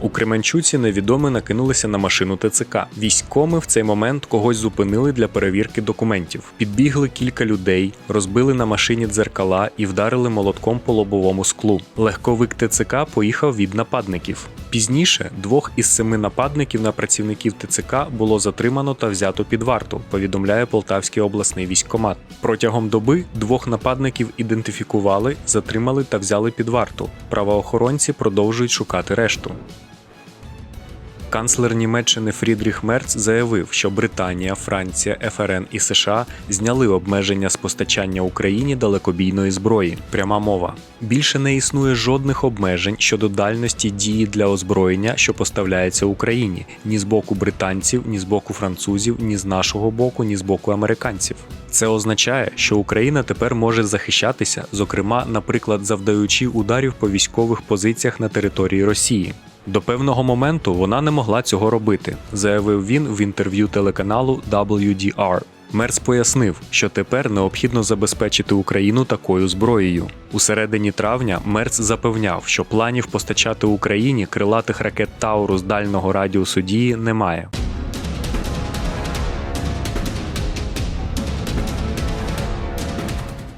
У Кременчуці невідомі накинулися на машину ТЦК. Військоми в цей момент когось зупинили для перевірки документів. Підбігли кілька людей, розбили на машині дзеркала і вдарили молотком по лобовому склу. Легковик ТЦК поїхав від нападників. Пізніше двох із семи нападників на працівників ТЦК було затримано та взято під варту. Повідомляє Полтавський обласний військкомат. Протягом доби двох нападників ідентифікували, затримали та взяли під варту. Правоохоронці продовжують шукати решту. Канцлер Німеччини Фрідріх Мерц заявив, що Британія, Франція, ФРН і США зняли обмеження з постачання Україні далекобійної зброї. Пряма мова. Більше не існує жодних обмежень щодо дальності дії для озброєння, що поставляється Україні, ні з боку британців, ні з боку французів, ні з нашого боку, ні з боку американців. Це означає, що Україна тепер може захищатися, зокрема, наприклад, завдаючи ударів по військових позиціях на території Росії. До певного моменту вона не могла цього робити, заявив він в інтерв'ю телеканалу WDR. Мерц пояснив, що тепер необхідно забезпечити Україну такою зброєю. У середині травня Мерц запевняв, що планів постачати Україні крилатих ракет Таурус дальнього радіусу дії немає.